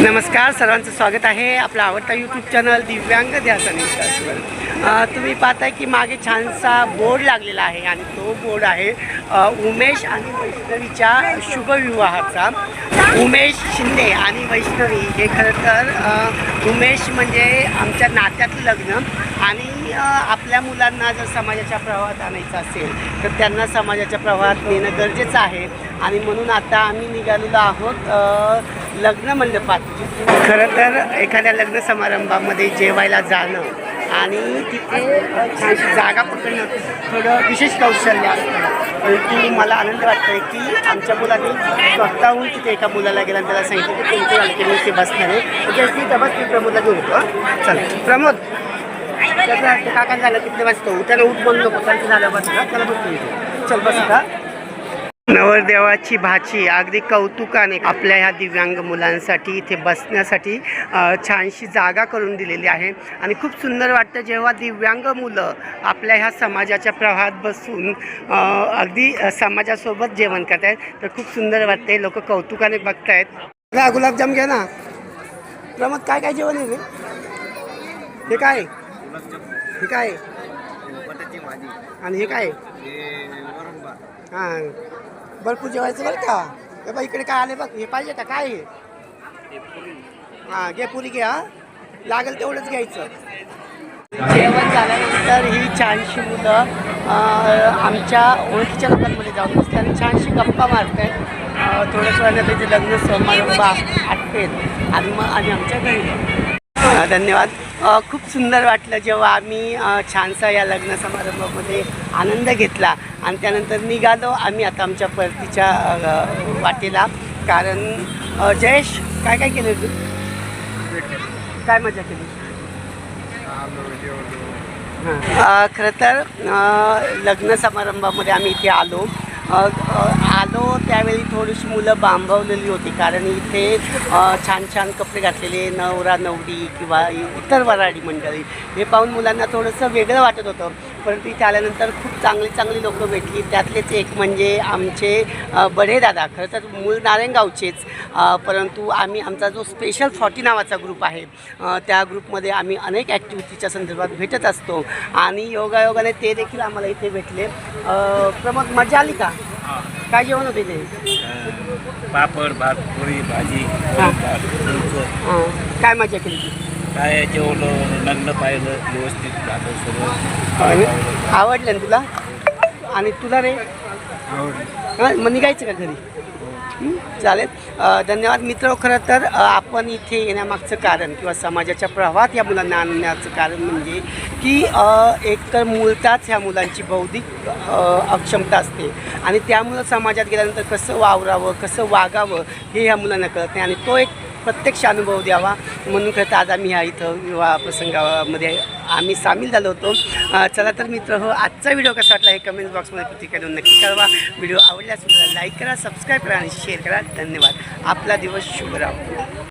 नमस्कार सर्वांचं स्वागत आहे आपला आवडता यूट्यूब चॅनल दिव्यांग ध्यासन. तुम्ही पाहताय की मागे छानसा बोर्ड लागलेला आहे आणि तो बोर्ड आहे उमेश आणि वैष्णवीच्या शुभविवाहाचा. उमेश शिंदे आणि वैष्णवी हे खरं तर उमेश म्हणजे आमच्या नात्यातलं लग्न आणि आपल्या मुलांना जर समाजाच्या प्रवाहात आणायचं असेल तर त्यांना समाजाच्या प्रवाहात नेणं गरजेचं आहे. आणि म्हणून आता आम्ही निघालेलो आहोत लग्न मंडपात. खरं तर एखाद्या लग्न समारंभामध्ये जेवायला जाणं आणि तिथे छानशी जागा पकडणं थोडं विशेष कौशल्य असतं. की मला आनंद वाटतोय की आमच्या मुलांनी स्वतःहून तिथे एका मुलाला गेला त्याला सांगितलं की तुमच्या आणखी मी इथे बसणार आहे. म्हणजे ती तर मी प्रमोदला घेऊन येतो चल. प्रमोद. त्याचं ते काका झालं तिथे बसतो. त्याला उठ बोललो नको. झालं बस त्याला बसतो चल बस का नवरदेवाची भाची अगदी कौतुकाने आपल्या ह्या दिव्यांग मुलांसाठी इथे बसण्यासाठी छानशी जागा करून दिलेली आहे. आणि खूप सुंदर वाटतं जेव्हा दिव्यांग मुलं आपल्या ह्या समाजाच्या प्रवाहात बसून अगदी समाजासोबत जेवण करत आहेत. तर खूप सुंदर वाटते लोक कौतुकाने बघतायत. रा गुलाबजाम घ्या ना. प्रमोद काय काय जेवण आहे हे काय? हे काय? आणि हे काय? हां. भरपूर जेवायचं बरं का? हे बघ इकडे काय आले बघ हे पाहिजे का? काय आहे हां घे पुरी घ्या लागेल तेवढंच घ्यायचं. जेवण झाल्यानंतर ही छानशी मुलं आमच्या ओळखीच्या लोकांमध्ये जाऊन बसते आणि छानशी गप्पा मारत आहेत थोड्याच वेळाने त्याचे लग्न समारंभ आटपेल आणि मग आणि आमच्या घरी. धन्यवाद. खूप सुंदर वाटलं जेव्हा आम्ही छानसा या लग्न समारंभामध्ये आनंद घेतला. आणि त्यानंतर निघालो आम्ही आता आमच्या परतीच्या वाटेला. कारण जयेश काय काय केलं तू? काय मजा केली? अ, खरं तर लग्न समारंभामध्ये आम्ही इथे आलो. आलो त्यावेळी थोडीशी मुलं बांबवलेली होती. कारण इथे छान छान कपडे घातलेले नवरा नवरी किंवा इतर वराडी मंडळी. हे पाहून मुलांना थोडंसं वेगळं वाटत होतं. परंतु इथे आल्यानंतर खूप चांगली चांगली लोकं भेटली. त्यातलेच एक म्हणजे आमचे बढे दादा. खरं तर मूळ नारायणगावचेच. परंतु आम्ही आमचा जो स्पेशल फॉर्टी नावाचा ग्रुप आहे त्या ग्रुपमध्ये आम्ही अनेक ॲक्टिव्हिटीच्या संदर्भात भेटत असतो. आणि योगायोगाने ते देखील आम्हाला इथे भेटले. प्रमोद मजा आली का? काय जेवण होते ते पापड भात पोळी भाजी काय मजा केली? काय जेवलं लग्न पाहिलं व्यवस्थित झालं सगळं. आवडलं ना तुला? आणि तुला रे? आवडलं हां मग निघायचं का घरी? हं, चालेल. अ, धन्यवाद मित्र खरं तर अ, आपण इथे येण्यामागचं कारण किंवा समाजाच्या प्रवाहात या मुलांना आणण्याचं कारण म्हणजे की अ, एक तर मूळताच ह्या मुलांची बौद्धिक अ, अक्षमता असते. आणि त्यामुळं समाजात गेल्यानंतर कसं वावरावं कसं वागावं हे ह्या मुलांना कळत नाही. आणि तो एक प्रत्यक्ष अनुभव द्यावा. म्हणून खरं तर आज आम्ही ह्या इथं विवाह प्रसंगामध्ये आम्ही सामील झालो होतो. चला तर मित्र हो आजचा व्हिडिओ कसा वाटला हे कमेंट बॉक्समध्ये प्रतिक्रिया देऊन नक्की कळवा. व्हिडिओ आवडल्यास लाईक करा सबस्क्राईब करा आणि शेअर करा. धन्यवाद. आपला दिवस शुभ राहो.